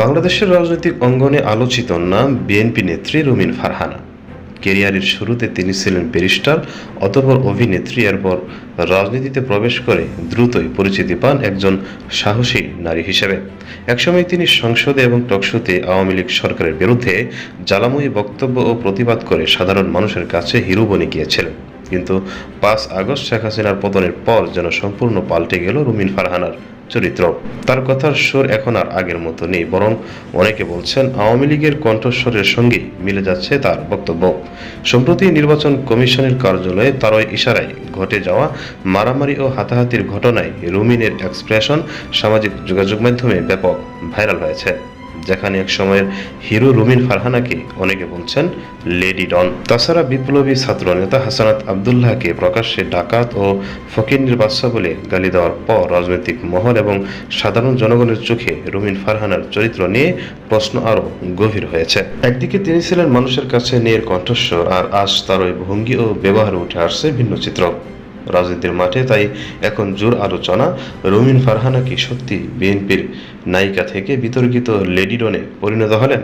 বাংলাদেশের রাজনৈতিক অঙ্গনে আলোচিত নাম বিএনপি নেত্রী রুমিন ফারহানা। কেরিয়ারের শুরুতে তিনি ছিলেন ব্যারিস্টার অতঃপর অভিনেত্রী, এরপর রাজনীতিতে প্রবেশ করে দ্রুতই পরিচিতি পান একজন সাহসী নারী হিসেবে। একসময় তিনি সংসদে এবং টকশোতে আওয়ামী লীগ সরকারের বিরুদ্ধে জ্বালাময়ী বক্তব্য ও প্রতিবাদ করে সাধারণ মানুষের কাছে হিরো বনে গিয়েছিলেন। কিন্তু পাঁচ আগস্ট শেখ হাসিনার পতনের পর যেন সম্পূর্ণ পাল্টে গেল রুমিন ফারহানার চরিত্র। তার কথার সুর এখন আর আগের মতো নেই, বরং অনেকে বলছেন আওয়ামী লীগের কণ্ঠস্বরের সঙ্গে মিলে যাচ্ছে তার বক্তব্য। সম্প্রতি নির্বাচন কমিশনের কার্যালয়ে তারই ইশারায় ঘটে যাওয়া মারামারি ও হাতাহাতির ঘটনায় রুমিনের এক্সপ্রেশন সামাজিক যোগাযোগ মাধ্যমে ব্যাপক ভাইরাল হয়েছে। যেখানে এক সময়ের হিরো রুমিন ফারহানাকে অনেকে বলছেন লেডি ডন। তাছাড়া বিপ্লবী ছাত্র নেতা হাসানাত আবদুল্লাহকে প্রকাশ্যে ডাকাত ও ফকিন্নির বাদশা বলে গালি দেওয়ার পর রাজনৈতিক মহল এবং সাধারণ জনগণের চোখে রুমিন ফারহানার চরিত্র নিয়ে প্রশ্ন আরও গভীর হয়েছে। একদিকে তিনি ছিলেন মানুষের কাছে নের কণ্ঠস্বর, আর আজ তার ওই ভঙ্গি ও ব্যবহারে উঠে আসছে ভিন্ন চিত্র। রাজনীতির মাঠে, তাই এখন জোর আলোচনা। রমিন ফারহানা কি সত্যি বিএনপির নায়িকা থেকে বিতর্কিত লেডিডনে পরিণত হলেন?